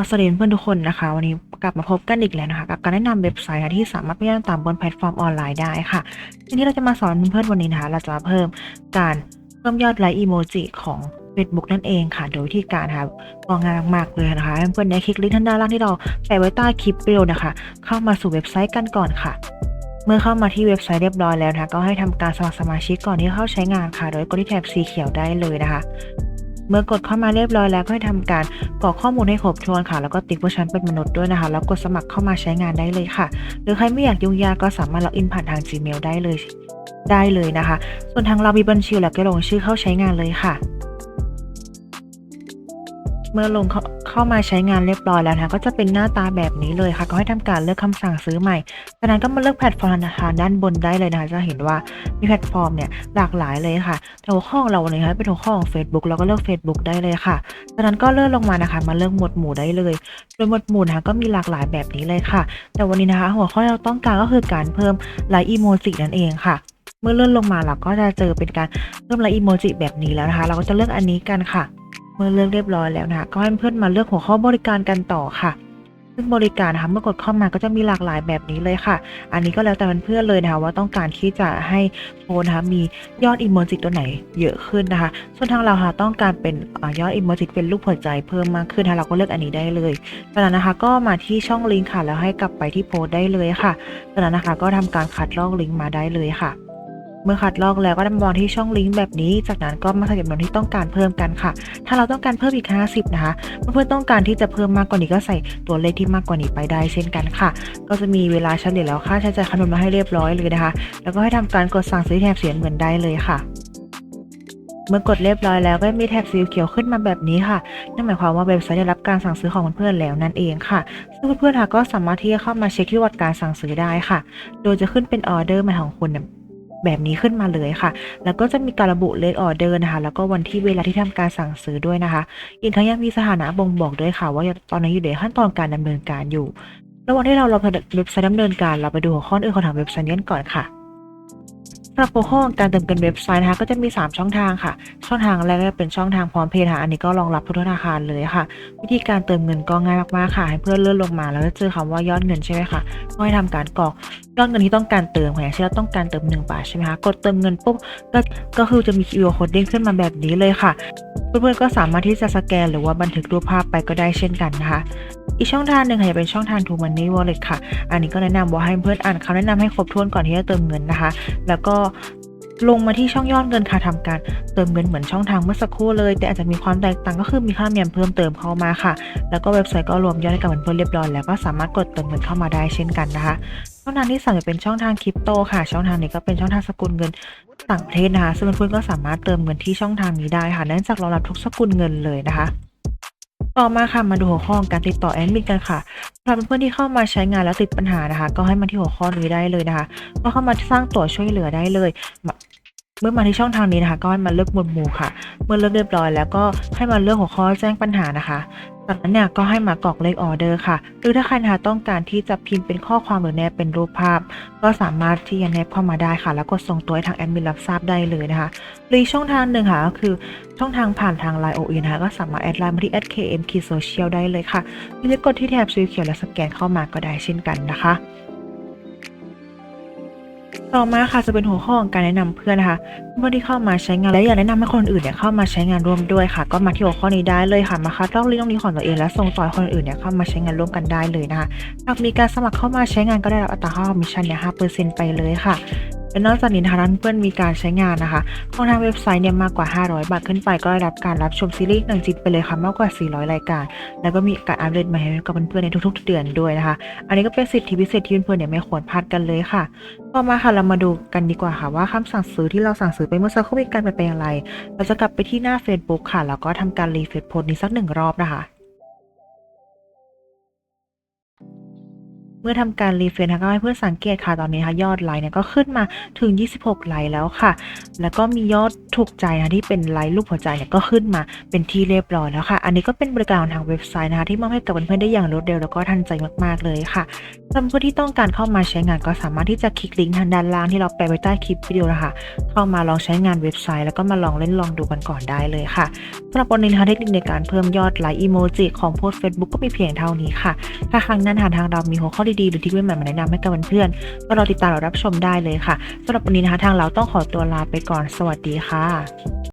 ก็สวัสดีเพื่อนทุกคนนะคะ วันนี้กลับมาพบกันอีกแล้วนะคะ กับการแนะนำเว็บไซต์ที่สามารถไปย่านตามบนแพลตฟอร์มออนไลน์ได้ค่ะทีนี้เราจะมาสอนเพื่อนวันนี้นะคะ เราจะมาเพิ่มการเพิ่มยอดไลค์อีโมจิของ Facebook นั่นเองค่ะ โดยวิธีการนะคะก็ง่ายมากเลยนะคะเพื่อนๆได้คลิกลิงก์ท่านด้านล่างที่เราแปะไว้ใต้คลิปวิดีโอนะคะ เข้ามาสู่เว็บไซต์กันก่อนค่ะเมื่อเข้ามาที่เว็บไซต์เรียบร้อยแล้วนะคะ ก็ให้ทำการสมัครสมาชิกก่อนที่เข้าใช้งานค่ะ โดยกดที่แถบสีเขียวได้เลยนะคะ เมื่อกดเข้ามาเรียบร้อยแล้วก็ให้ทำการกรอกข้อมูลให้ครบถ้วนค่ะ แล้วก็ติ๊กว่าฉันเป็นมนุษย์ด้วยนะคะ แล้วกดสมัครเข้ามาใช้งานได้เลยค่ะ หรือใครไม่อยากยุ่งยากก็สามารถล็อกอินผ่านทาง Gmail ได้เลยได้เลยนะคะ ส่วนทางเรามีบัญชีแล้วก็ลงชื่อเข้าใช้งานเลยค่ะ เมื่อลงเข้า เข้ามาใช้งานเรียบร้อยแล้วนะคะก็จะเป็นหน้าตาแบบนี้เลยค่ะ ก็ให้ทำการเลือกคำสั่งซื้อใหม่จากนั้นก็มาเลือกแพลตฟอร์มธนาคารด้านบนได้เลยนะคะจะเห็นว่ามีแพลตฟอร์มเนี่ยหลากหลายเลยค่ะแต่หัวข้อของเราวันนี้นะคะเป็นหัวข้อของ Facebook เราก็เลือก Facebook ได้เลยค่ะจากนั้นก็เลื่อนลงมานะคะ มาเลือกหมวดหมู่ได้เลยโดยหมวดหมู่นะคะก็มีหลากหลายแบบนี้เลยค่ะ แต่วันนี้นะคะ หัวข้อที่เราต้องการก็คือการเพิ่มไลค์อีโมจินั่นเองค่ะเมื่อเลื่อนลงมาเราก็จะเจอเป็นการเพิ่มไลค์อีโมจิแบบนี้แล้วนะคะ เราก็จะเลือกอันนี้กันค่ะ เมื่อเลือกเรียบร้อยแล้วนะคะก็ให้เพื่อนมาเลือกหัวข้อบริการกันต่อค่ะซึ่งบริการนะคะเมื่อกดเข้ามาก็จะมีหลากหลายแบบนี้เลยค่ะ อันนี้ก็แล้วแต่เพื่อนๆเลยนะคะว่าต้องการที่จะให้โพสนะคะมียอดอิโมจิตัวไหนเยอะขึ้นนะคะ ส่วนทางเราค่ะต้องการเป็นอยอดอิโมจิเป็นรูปหัวใจเพิ่มมากขึ้นนะคะเราก็เลือกอันนี้ได้เลยจากนั้นนะคะก็มาที่ช่องลิงก์ค่ะแล้วให้กลับไปที่โพสได้เลยค่ะจากนั้นนะคะก็ทำการคัดลอกลิงก์มาได้เลยค่ะ เมื่อคัดลอกแล้วก็มองที่ช่องลิงก์แบบนี้ จากนั้นก็มาใส่จำนวนที่ต้องการเพิ่มกันค่ะ ถ้าเราต้องการเพิ่มอีก 50 นะคะ เพื่อนๆต้องการที่จะเพิ่มมากกว่านี้ก็ใส่ตัวเลขที่มากกว่านี้ไปได้เช่นกันค่ะ ก็จะมีเวลาเฉลี่ยแล้วค่าใช้จ่ายคำนวณมาให้เรียบร้อยเลยนะคะ แล้วก็ให้ทำการกดสั่งซื้อแถบเสียเงินได้เลยค่ะเมื่อกดเรียบร้อยแล้วก็มีแถบสีเขียวขึ้นมาแบบนี้ค่ะ นั่นหมายความว่าเว็บไซต์ได้รับการสั่งซื้อของเพื่อนๆแล้วนั่นเองค่ะ ซึ่งเพื่อนๆค่ะก็สามารถที่จะเข้ามาเช็คที่วัดการสั่งซื้อได้ค่ะ โดยจะขึ้นเป็นออเดอร์มาของคุณ แบบนี้ขึ้นมาเลยค่ะ แล้วก็จะมีการระบุเลขออเดอร์นะคะ แล้วก็วันที่เวลาที่ทำการสั่งซื้อด้วยนะคะ อีกทั้งยังมีสถานะบ่งบอกด้วยค่ะ ว่าตอนนี้อยู่ในขั้นตอนการดำเนินการอยู่ ระหว่างที่เราราเว็บไซต์ดำเนินการ เราไปดูหัวข้ออื่นของทางเว็บไซต์นี้ก่อนค่ะ หรับหัวข้อการเติมเงินเว็บไซต์นะคะก็จะมี 3 ช่องทางค่ะ ช่องทางแรกก็เป็นช่องทางพร้อมเพย์ค่ะอันนี้ก็รองรับทุกธนาคารเลยค่ะ วิธีการเติมเงินก็ง่ายมากๆค่ะ ให้เพื่อนเลื่อนลงมาแล้วก็เจอคำว่ายอดเงินใช่ไหมคะก็ให้ทำการกรอกยอดเงินที่ต้องการเติมค่ะอย่างเช่นเราต้องการเติม1บาทใช่ไหมคะกดเติมเงินปุ๊บก็ก็คือจะมี QR code เด้งขึ้นมาแบบนี้เลยค่ะเพื่อนๆก็สามารถที่จะสแกนหรือว่าบันทึกรูปภาพไปก็ได้เช่นกันนะคะ อีกช่องทางหนึ่งค่ะจะเป็นช่องทาง True Money Wallet ค่ะ อันนี้ก็แนะนำว่าให้เพื่อนอ่านคำแนะนำให้ครบถ้วนก่อนที่จะเติมเงินนะคะ แล้วก็ลงมาที่ช่องยอดเงินค่ะทำการเติมเงินเหมือนช่องทางเมื่อสักครู่เลย แต่อาจจะมีความแตกต่างก็คือมีค่าเมียมเพิ่มเติมเข้ามาค่ะ แล้วก็เว็บไซต์ก็รวมยอดให้กับเพื่อนๆเรียบร้อยแล้วก็สามารถกดเติมเงินเข้ามาได้เช่นกันนะคะ ช่องทางที่สามจะเป็นช่องทางคริปโตค่ะ ช่องทางนี้ก็เป็นช่องทางสกุลเงินต่างประเทศนะคะซึ่งเพื่อนๆก็สามารถเติมเงินที่ช่องทางนี้ได้ค่ะเนื่องจากรองรับทุกสกุลเงินเลยนะคะ ต่อมาค่ะมาดูหัวข้อการติดต่อแอดมินกันค่ะสำหรับเพื่อนๆที่เข้ามาใช้งานแล้วติดปัญหานะคะ ก็ให้มาที่หัวข้อนี้ได้เลยนะคะ ก็เข้ามาสร้างตัวช่วยเหลือได้เลยเมื่อมาที่ช่องทางนี้นะคะ ก็ให้มาเลือกหมวดหมู่ค่ะ เมื่อเลือกเรียบร้อยแล้วก็ให้มาเลือกหัวข้อแจ้งปัญหานะคะ จากนั้นเนี่ยก็ให้มากรอกเลขออเดอร์ค่ะ หรือถ้าใครนะคะต้องการที่จะพิมพ์เป็นข้อความหรือแนบเป็นรูปภาพ ก็สามารถที่จะแนบเข้ามาได้ค่ะ แล้วกดส่งตัวให้ทางแอดมินรับทราบได้เลยนะคะหรือช่องทางหนึ่งค่ะก็คือช่องทางผ่านทาง Line OE นะคะก็สามารถแอดไลน์มาที่ @km social ได้เลยค่ะหรือกดที่แถบสีเขียวและสแกนเข้ามาก็ได้เช่นกันนะคะ ต่อมาค่ะจะเป็นหัวข้อของการแนะนำเพื่อนนะคะเมื่อที่เข้ามาใช้งานและอยากแนะนำให้คนอื่นเนี่ยเข้ามาใช้งานร่วมด้วยค่ะ ก็มาที่หัวข้อนี้ได้เลยค่ะมาคัดลอกลิงก์ตรงนี้ของตัวเองและส่งต่อคนอื่นเนี่ยเข้ามาใช้งานร่วมกันได้เลยนะคะหากมีการสมัครเข้ามาใช้งานก็ได้รับอัตราค่าคอมมิชชั่นเนี่ยห้าเปอร์เซ็นต์ไปเลยค่ะ และนอกจากนี้นะคะเพื่อนมีการใช้งานนะคะ ของทางเว็บไซต์เนี่ยมากกว่า 500 บาทขึ้นไปก็ได้รับการรับชมซีรีส์หนังจิตไปเลยค่ะมากกว่า 400 รายการ แล้วก็มีการอัปเดตมาให้กับเพื่อนๆในทุกๆ เดือนด้วยนะคะ อันนี้ก็เป็นสิทธิพิเศษที่เพื่อนๆเนี่ยไม่ควรพลาดกันเลยค่ะต่อมาค่ะเรามาดูกันดีกว่าค่ะว่าคำสั่งซื้อที่เราสั่งซื้อไปเมื่อสักครู่มีการเปลี่ยนแปลงอะไร เราจะกลับไปที่หน้า Facebook ค่ะแล้วก็ทำการรีเฟรชโพสต์นี้สักหนึ่งรอบนะคะ เมื่อทำการรีเฟรชนะคะก็ให้เพื่อนสังเกตค่ะตอนนี้นะคะยอดไลค์เนี่ยก็ขึ้นมาถึง 26 ไลค์แล้วค่ะ แล้วก็มียอดถูกใจนะคะที่เป็นไลค์รูปหัวใจเนี่ยก็ขึ้นมาเป็นที่เรียบร้อยแล้วค่ะ อันนี้ก็เป็นบริการทางเว็บไซต์นะคะที่มอบให้กับเพื่อนๆได้อย่างรวดเร็วแล้วก็ทันใจมากๆเลยค่ะสำหรับผู้ที่ต้องการเข้ามาใช้งานก็สามารถที่จะคลิกลิงก์ทางด้านล่างที่เราแปะไว้ใต้คลิปวิดีโอนะคะเข้ามาลองใช้งานเว็บไซต์ แล้วก็มาลองเล่นลองดูกันก่อนได้เลยค่ะสำหรับวันนี้นะคะเทคนิคในการเพิ่มยอดไลค์อีโมจิของโพสต์ Facebook ก็มีเพียงเท่านี้ค่ะถ้าครั้งหนั้นหาทางเรามีหัวข้อดีๆ หรือที่ใหม่ๆมาแนะนำให้กับเพื่อนๆก็รอติดตามรับชมได้เลยค่ะสำหรับวันนี้นะคะทางเราต้องขอตัวลาไปก่อนสวัสดีค่ะ